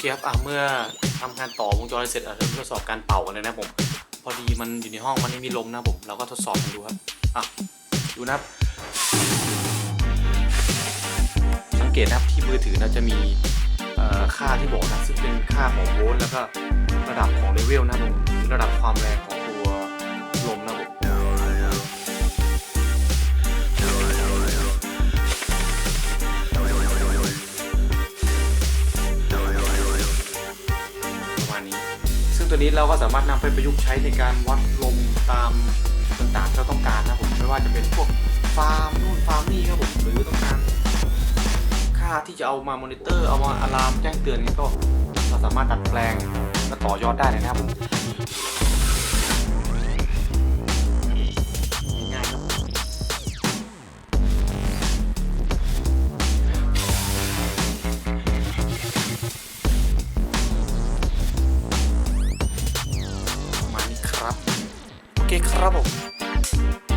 เคครับอะเมื่อทำการต่อวงจรเสร็จอะเราทดสอบการเป่ากันเลยนะผม พอดีมันอยู่ในห้องมันไม่มีลมนะผม เราก็ทดสอบกันดูครับ อะ ดูนะครับ สังเกตนะครับที่มือถือนะจะมีค่าที่บอกนะซึ่งเป็นค่าของโวลต์แล้วก็ระดับของเลเวลนะผมระดับความแรงของ ตัวนี้เราก็สามารถนำไปประยุกต์ใช้ในการวัดลมตามต่างๆที่เราต้องการนะผมไม่ว่าจะเป็นพวกฟาร์มนู่นฟาร์มนี่ครับผมหรือต้องการค่าที่จะเอามามอนิเตอร์เอามาอะลามแจ้งเตือนนี่ก็เราสามารถดัดแปลงและต่อยอดได้เลยนะครับผม ปร